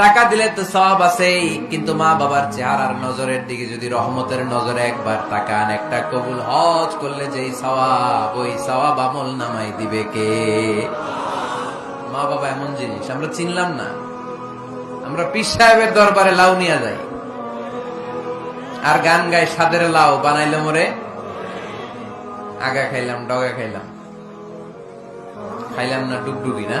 টাকা দিলে তো সব আছেই, কিন্তু মা বাবার চেহারার নজরের দিকে যদি রহমতের নজরে একবার তাকান, একটা কবুল হজ করলে যেই সওয়াব, ওই সওয়াব আমল নামাই দিবে কে? মা বাবা এমন জিনিস, আমরা চিনলাম না। আমরা পীর সাহেবের দরবারে লাউ নিয়ে যাই। আর গান গায় সাদের লাউ, বানাইলে মোরে? আগা খাইলাম, ডগা খাইলাম। খাইলাম না, ডুগডুগি না?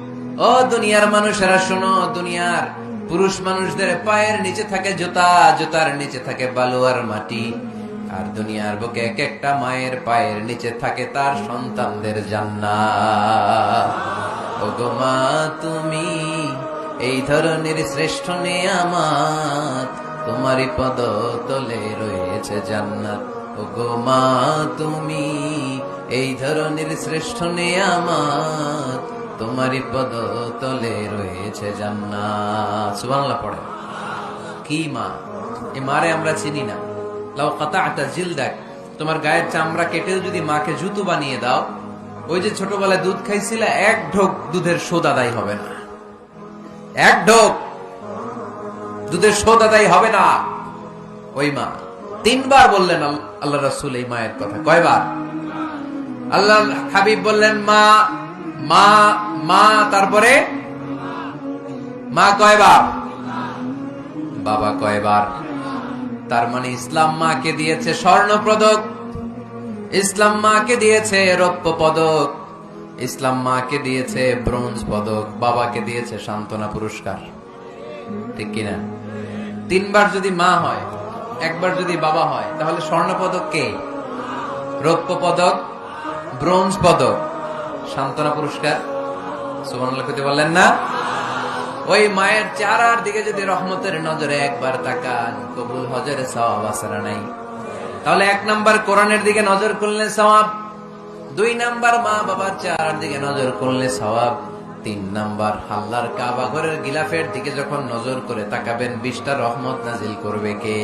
ও দুনিয়ার মানুষেরা শোনো, দুনিয়ার পুরুষ মানুষদের পায়ের নিচে থাকে জুতা, জুতার নিচে থাকে বালু আর মাটি। আর দুনিয়ার বুকে এক একটা মায়ের পায়ের নিচে থাকে তার সন্তানদের জান্নাত। ওগো মা, তুমি এই ধরনের শ্রেষ্ঠ নেয়ামাত তোমারই পদ তলে রয়েছে জান্নাত। ওগো মা, তুমি এই ধরনের শ্রেষ্ঠ নেয়ামাত তোমারই পদ তলে রয়েছে জান্নাত। পড়ে। কি মা? এ মারে আমরা চিনি না। আটা জিল দেখ তোমার গায়ের চামড়া কেটেও যদি মাকে জুতো বানিয়ে দাও, ওই যে ছোটবেলায় দুধ খাইছিল, এক ঢোক দুধের আদায় হবে না। এক ঢোক দুধের আদায় হবে না। ওই মা, তিনবার বললেন আল্লাহ রাসূল এই মায়ের কথা। কয়বার? আল্লাহ হাবিব বললেন, মা মা মা, তারপরে? মা কয়বার বাবা কয়বার তার মানে ইসলাম মাকে দিয়েছে স্বর্ণ পদক ইসলাম মাকে দিয়েছে রৌপ্য পদক ইসলাম মাকে দিয়েছে ব্রোঞ্জ পদক। বাবাকে দিয়েছে সান্ত্বনা পুরস্কার। ঠিক কিনা? তিনবার যদি মা হয়, একবার যদি বাবা হয়, তাহলে স্বর্ণ পদক কে? রৌপ্য পদক ব্রোঞ্জ পদক। সান্ত্বনা পুরস্কার। সুবহানাল্লাহ বললেন না? ওই মায়ের চারার দিকে যদি রহমতের নজরে একবার তাকান, কবুল হজের সওয়াব না নাই? তাহলে এক নাম্বার কোরআনের দিকে নজর করলে সওয়াব, দুই নাম্বার মা বাবার চারার দিকে নজর করলে সওয়াব, তিন নাম্বার হাল্লার কাবা ঘরের গিলাফের দিকে যখন নজর করে তাকাবেন, বিশটা রহমত নাজিল করবে কে?